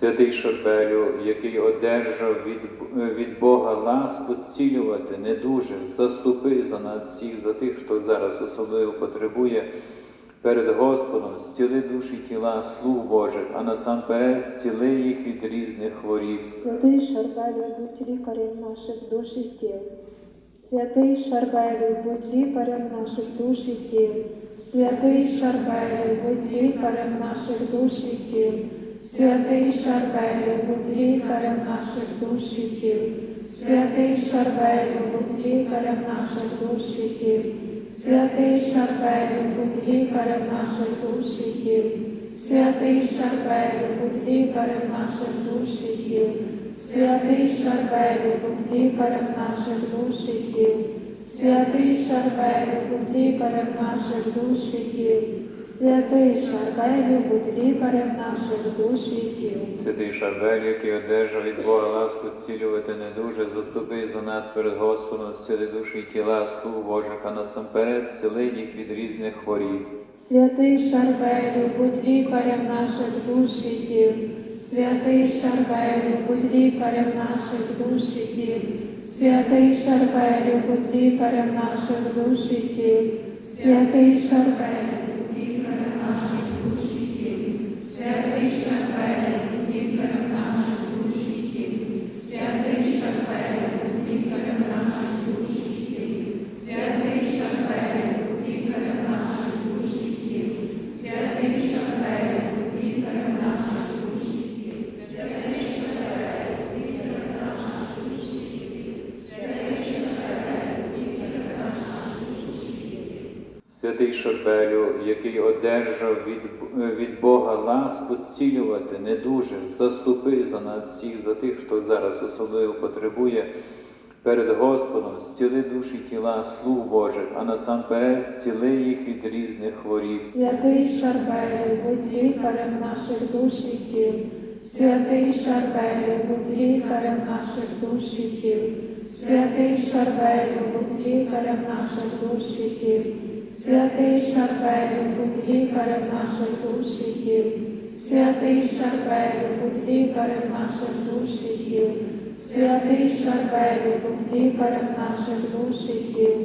Святий Шарбелю, який одержав від, від Бога ласку зцілювати недужих, заступи за нас всіх, за тих, хто зараз особливо потребує перед Господом, зціли душі тіла, слуг Божих, а насамперед зціли їх від різних хворіб. Святий Шарбелю, будь лікарем наших душ і тіл. Святий Шарбелю, будь лікарем наших душ і тіл. Святий Шарбелю, будь лікарем наших душ і тіл. Святий Шарбелю, будь лікарем наших душ і тіл. Святий Шарбелю, будь лікарем наших душ і тіл. Святий Шарбелю, будь лікарем наших душ і тіл. Святий Шарбелю, будь лікарем наших душ і тіл. Святий Шарбелю, будь лікарем наших душ і тіл. Святий Шарбелю, будь лікарем наших душ і тіл. Святий Шарбелю, будь лікарем наших душ і тіл. Святий Шарбель, який одержав від Бога ласку зцілювати недуже, заступи за нас перед Господом, зціли душі і тіла, слуг Божих, а насамперед зціли їх від різних хворіб. Святий Шарбелю, будь лікарем наших душ і тіл. Святий Шарбелю, будь лікарем наших душ і тіл. Святий Шарбелю, будь лікарем наших душ і тіл. Святий Шарбелю, будь лікарем наших душ і тіл. Святий Шарбелю, будь лікарем наших душ і тіл. Святий Шарбелю, будь лікарем наших душ і тіл. Святий Шарбелю, будь лікарем наших душ і тіл. Святий Шарбелю, будь лікарем наших душ і тіл. Святий Шарбелю, будь лікарем наших душ і тіл. Святий Шарбелю, будь лікарем наших душ і тіл. Святий Шарбелю, який одержав від, від Бога ласку зцілювати недужих, заступи за нас всіх, за тих, хто зараз особливо потребує перед Господом, зціли душі тіла, слуг Божих, а насамперед зціли їх від різних хворіб. Святий Шарбелю, будь лікарем наших душ і тіл. Святий Шарбелю, будь лікарем наших душ і тіл. Святий Шарбелю, будь лікарем наших душ і тіл. Святий Шарбелю, будь лікарем наших душ і тіл. Святий Шарбелю, будь лікарем наших душ і тіл. Святий Шарбелю, будь лікарем наших душ і тіл.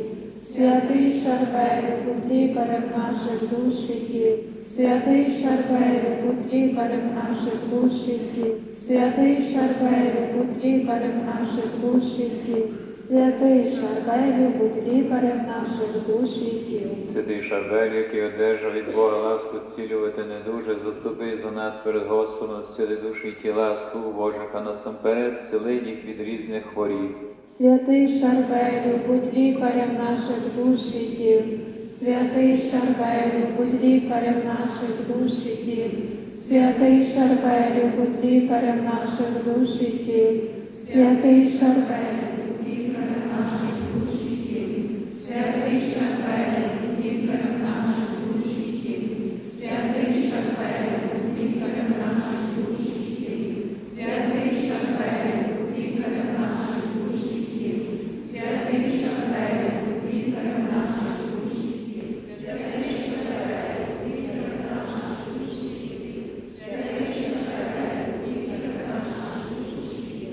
Святий Шарбелю, будь лікарем наших душ і тіл. Святий Шарбелю, будь лікарем наших душ і тіл. Святий Шарбелю, будь лікарем наших душ і тіл. Святий Шарбелю, будь лікарем наших душ і тіл. Святий Шарбель, який одержав від Бога ласку зцілювати недуже, заступи за нас перед Господом, зціли душі і тіла, слуг Божих, а насамперед зціли їх від різних хворіб. Святий Шарбелю, будь лікарем наших душ і тіл. Святий Шарбелю, будь лікарем наших душ і тіл. Святий Шарбелю, будь лікарем наших душ і тіл. Святий Шарбелю, будь лікарем наших душ і тіл. Святий Шарбелю, будь лікарем наших душ і тіл. Святий Шарбелю, будь лікарем наших душ і тіл. Святий Шарбелю, будь лікарем наших душ і тіл. Святий Шарбелю, будь лікарем наших душ і тіл. Святий Шарбелю, будь лікарем наших душ і тіл. Святий Шарбелю, будь лікарем наших душ і тіл.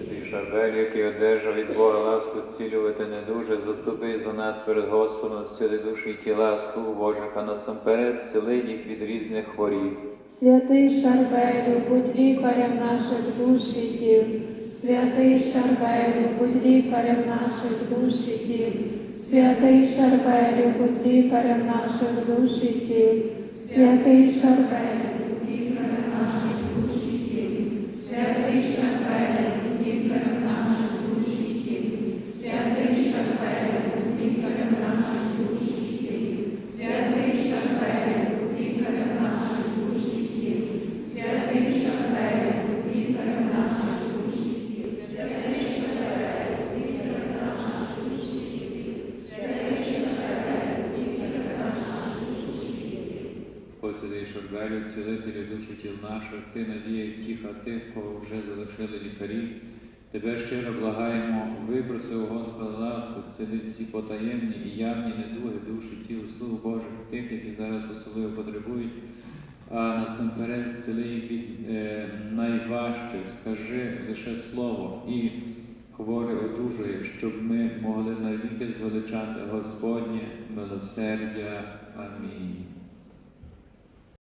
Шарбель, який одержав від Бога ласку зцілювати недуже, заступи за нас перед Господом, зціли душі і тіла, слуг Божих, а насамперед зціли їх від різних хворіб. Святий Шарбелю, будь лікарем наших душ і тіл. Святий Шарбелю, будь лікарем наших душ і тіл. Святий Шарбелю, будь лікарем наших душ і тіл. Святий Шарбелю, будь лікарем наших душ і тіл. Святий Шарбелю, будь лікарем наших душ і тіл. Святий Шарбелю, будь лікарем наших душ і тіл. Святий Шарбелю, будь лікарем наших душ і тіл. Святий Шарбелю, будь лікарем наших душ і тіл. Святий Шарбелю, будь лікарем наших душ і тіл. Святий Шарбелю, будь лікарем наших душ і тіл. Посиди, Шарбелю, цілителю душі тіл наших, ти надія втіха тих, кого вже залишили лікарі. Тебе щиро благаємо, випроси у Господа ласку, зціли всі потаємні і явні недуги душі тіл, слуг Божих, тих, які зараз особливо потребують а насамперед зціли їх від е, найважчих, скажи лише слово і хворий одужує, щоб ми могли навіки звеличати Господнє милосердя. Амінь.